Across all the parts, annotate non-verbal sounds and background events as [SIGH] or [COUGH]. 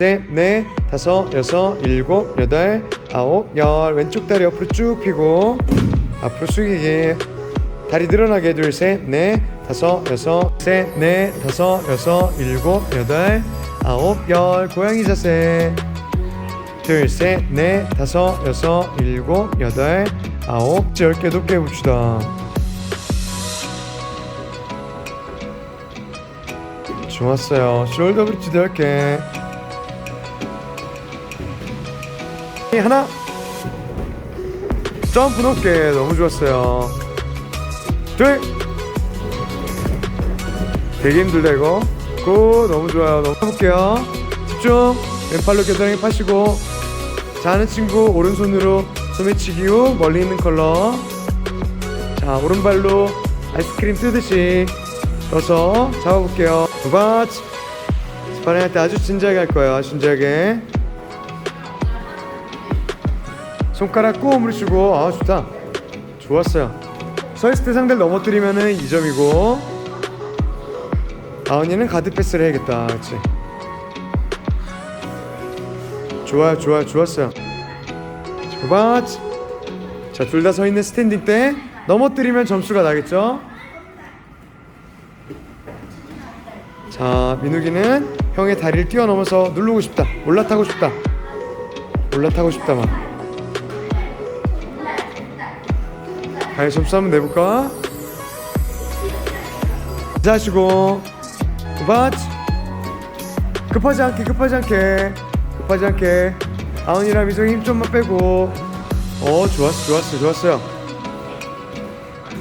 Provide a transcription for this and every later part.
셋, 넷, 다섯, 여섯, 일곱, 여덟, 아홉, 열. 왼쪽 다리 옆으로 쭉 펴고 앞으로 숙이기. 다리 늘어나게 둘, 셋, 넷, 다섯, 여섯, 셋, 넷, 다섯, 여섯, 일곱, 여덟, 아홉, 열. 고양이 자세. 둘, 셋, 넷, 다섯, 여섯, 일곱, 여덟, 아홉, 열 개 높게 해봅시다. 좋았어요. 숄더 브릿지 10개. 하나. 점프 높게 너무 좋았어요. 둘. 되게 힘들다 이거. 고 너무 좋아요. 너무 해볼게요. 집중. 왼팔로 겨드랑이 파시고. 자는 친구 오른손으로 소매치기 후 멀리 있는 컬러. 자 오른발로 아이스크림 뜨듯이 떠서 잡아볼게요. 두 바치. 스파링 할 때 아주 진지하게 할 거예요. 진지하게. 손가락 꾹 물으시고 아 좋다. 좋았어요. 서 있을 때 상대를 넘어뜨리면은 2점이고 아언니는 가드 패스를 해야겠다. 그렇지. 좋아요, 좋아요, 좋았어요. 두 바치. 자, 둘 다 서 있는 스탠딩 때 넘어뜨리면 점수가 나겠죠? 자, 민욱이는 형의 다리를 뛰어넘어서 누르고 싶다. 올라타고 싶다. 올라타고 싶다 막. 다리 점수 한번 내볼까? 자시고. 바치 급하지 않게 급하지 않게 급하지 않게. 아은이랑 미정이 힘 좀만 빼고. 어 좋았어 좋았어 좋았어요.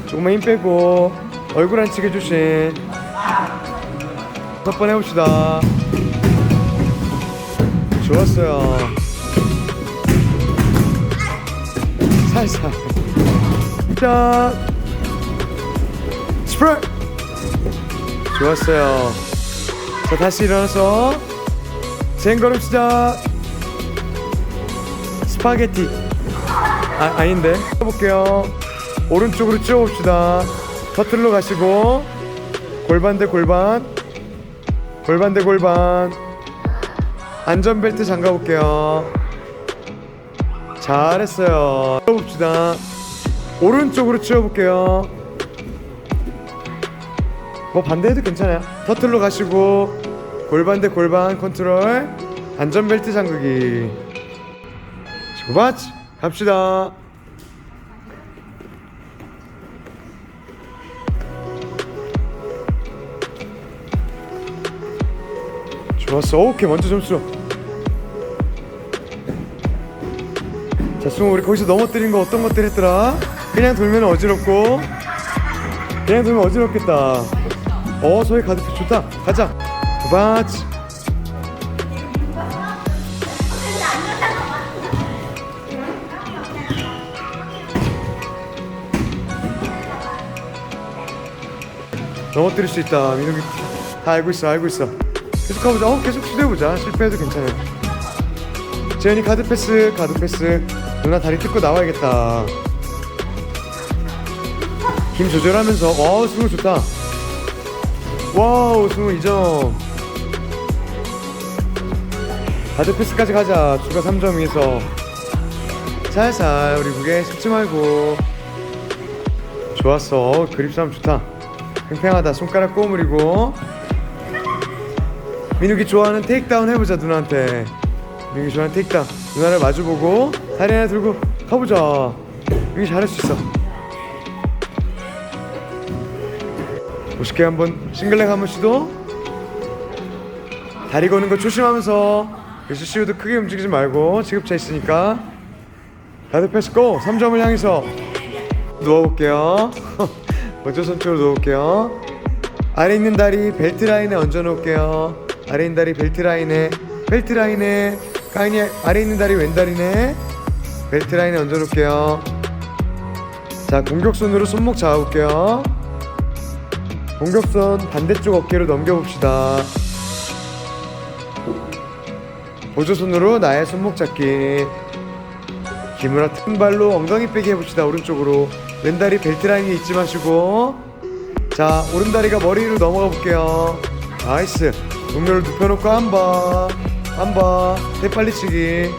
조금만 힘 빼고 얼굴 안 치게 조심 다섯 번 해봅시다. 좋았어요. 살살 자 스프레! 좋았어요. 자 다시 일어나서 쟁걸음 시작 스파게티. 아, 아닌데? 해볼게요. 오른쪽으로 찌워봅시다. 터틀로 가시고. 골반 대 골반. 골반 대 골반. 안전벨트 잠가볼게요. 잘했어요. 찌워봅시다 오른쪽으로 찌워볼게요. 뭐 반대해도 괜찮아요. 터틀로 가시고 골반 대 골반 컨트롤 안전벨트 잠그기. 고바치 갑시다. 좋았어. 오케이 먼저 점수. 자 승우 우리 거기서 넘어뜨린 거 어떤 것들 했더라 그냥 돌면 어지럽고 그냥 돌면 어지럽겠다. 어 소희 가드 좋다. 가자. 고바치 넘어뜨릴 수 있다. 민욱이 다 알고 있어 알고 있어. 계속 가보자. 어 계속 시도해보자. 실패해도 괜찮아요. 재현이 가드 패스 가드 패스. 누나 다리 뜯고 나와야겠다 힘 조절하면서 어 승우 좋다. 와우 승우 2점. 가드 패스까지 가자. 추가 3점 위에서. 살살 우리 무게 씹지 말고. 좋았어 어, 그립 싸움 좋다. 팽팽하다. 손가락 꼬물이고. 민욱이 좋아하는 테이크다운 해보자 누나한테. 민욱이 좋아하는 테이크다운. 누나를 마주보고 다리 하나 들고 가보자. 민욱이 잘할 수 있어 50개 한번 싱글렉 한번 시도. 다리 거는 거 조심하면서 그래서 시우도 크게 움직이지 말고 지급차 있으니까 다들 패스 고! 3점을 향해서 누워볼게요. [LAUGHS] 먼저 손쪽으로 누워볼게요. 아래 있는 다리 벨트 라인에 얹어 놓을게요. 아래 있는 다리 벨트 라인에 벨트 라인에 가인이 아래 있는 다리 왼다리네. 벨트 라인에 얹어 놓을게요. 자 공격손으로 손목 잡아볼게요 공격선 반대쪽 어깨로 넘겨봅시다. 보조손으로 나의 손목 잡기. 기무라 튼 발로 엉덩이 빼기 해봅시다 오른쪽으로. 왼다리 벨트 라인에 잊지 마시고. 자 오른다리가 머리 위로 넘어가 볼게요. 나이스. 동료를 눕혀놓고 한 번 한 번. 대빨리치기